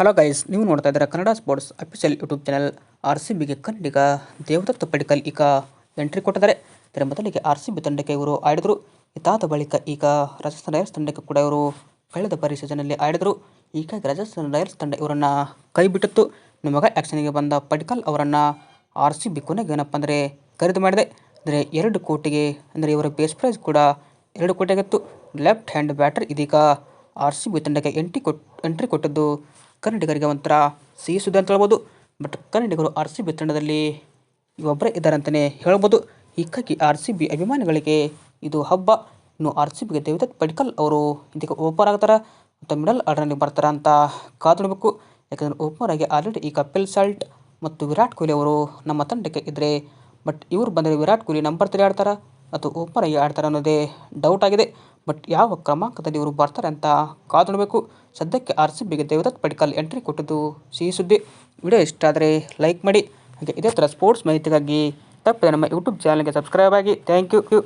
Hello guys ನೀವು ನೋಡ್ತಾ ಇದ್ದೀರಾ Kannada sports official YouTube channel R C ಬಿಗೆ ಕನ್ನಡಿಗ ದೇವದತ್ತ ಪಡಿಕಲ್ ಈಗ ಎಂಟ್ರಿ ಕೊಟ್ಟಿದ್ದಾರೆ. ಇದರ ಮೊದಲಿಗೆ ಆರ್ ಸಿ ಬಿ ತಂಡಕ್ಕೆ ಇವರು ಆಡಿದರು. ಇದಾದ ಬಳಿಕ ಈಗ ರಾಜಸ್ಥಾನ್ ರಾಯಲ್ಸ್ ತಂಡಕ್ಕೆ ಕೂಡ ಇವರು ಕಳೆದ ಬಾರಿ ಸೀಸನಲ್ಲಿ ಆಡಿದರು. ಹೀಗಾಗಿ ರಾಜಸ್ಥಾನ್ ರಾಯಲ್ಸ್ ತಂಡ ಇವರನ್ನು ಕೈ ಬಿಟ್ಟಿತ್ತು. ನಿಮಗ ಆ್ಯಕ್ಷನ್ಗೆ ಬಂದ ಪಡಿಕಲ್ ಅವರನ್ನು ಆರ್ ಸಿ ಬಿ ಕೊನೆಗೆ ಏನಪ್ಪ ಅಂದರೆ ಖರೀದಿ ಮಾಡಿದೆ. ಅಂದರೆ ಎರಡು ಕೋಟಿಗೆ, ಅಂದರೆ ಇವರ ಬೇಸ್ ಪ್ರೈಸ್ ಕೂಡ ಎರಡು ಕೋಟಿ ಆಗಿತ್ತು ಲೆಫ್ಟ್ ಹ್ಯಾಂಡ್ ಬ್ಯಾಟರ್ ಇದೀಗ ಆರ್ ಸಿ ಬಿ ತಂಡಕ್ಕೆ ಎಂಟ್ರಿ ಕೊಟ್ ಎಂಟ್ರಿ ಕೊಟ್ಟದ್ದು ಕನ್ನಡಿಗರಿಗೆ ಒಂಥರ ಸಿಹಿ ಸುದ್ದಿ ಅಂತ ಹೇಳ್ಬೋದು. ಬಟ್ ಕನ್ನಡಿಗರು ಆರ್ ಸಿ ಬಿ ತಂಡದಲ್ಲಿ ಇವೊಬ್ಬರೇ ಇದ್ದಾರೆ ಅಂತಲೇ ಹೇಳ್ಬೋದು. ಹೀಗಾಗಿ ಆರ್ ಸಿ ಬಿ ಅಭಿಮಾನಿಗಳಿಗೆ ಇದು ಹಬ್ಬ. ಇನ್ನು ಆರ್ ಸಿ ಬಿಗೆ ದೇವದತ್ ಪಡಿಕಲ್ ಅವರು ಇದಕ್ಕೆ ಓಪನ್ ಆಗ್ತಾರೆ. ಮತ್ತು ಮಿಡಲ್ ಆರ್ಡರ್ನಲ್ಲಿ ಬರ್ತಾರೆ ಅಂತ ಕಾದು ನೋಡಬೇಕು. ಯಾಕಂದರೆ ಓಪನರ್ ಆಗಿ ಆಲ್ರೆಡಿ ಈ ಕಪಿಲ್ ಸಾಲ್ಟ್ ಮತ್ತು ವಿರಾಟ್ ಕೊಹ್ಲಿ ಅವರು ನಮ್ಮ ತಂಡಕ್ಕೆ ಇದ್ದರೆ ಬಟ್ ಇವರು ಬಂದರೆ ವಿರಾಟ್ ಕೊಹ್ಲಿ ನಂಬರ್ ತ್ರೀ ಆಡ್ತಾರೆ. ಮತ್ತು ಓಪನರ್ ಆಗಿ ಆಡ್ತಾರೆ ಅನ್ನೋದೇ ಡೌಟ್ ಆಗಿದೆ. ಬಟ್ ಯಾವ ಕ್ರಮಾಂಕದಲ್ಲಿ ಇವರು ಬರ್ತಾರೆ ಅಂತ ಕಾದು ನೋಡಬೇಕು ಸದ್ಯಕ್ಕೆ ಆರ್ ಸಿ ಬಿಗೆ ದೇವದತ್ ಪಡಿಕಲ್ ಎಂಟ್ರಿ ಕೊಟ್ಟಿದ್ದು ಸಿಹಿ ಸುದ್ದಿ. ವಿಡಿಯೋ ಇಷ್ಟ ಆದರೆ ಲೈಕ್ ಮಾಡಿ. ಹಾಗೆ ಇದೇ ಥರ ಸ್ಪೋರ್ಟ್ಸ್ ಮಾಹಿತಿಗಾಗಿ ತಪ್ಪದೆ ನಮ್ಮ ಯೂಟ್ಯೂಬ್ ಚಾನಲ್ಗೆ ಸಬ್ಸ್ಕ್ರೈಬ್ ಆಗಿ. Thank you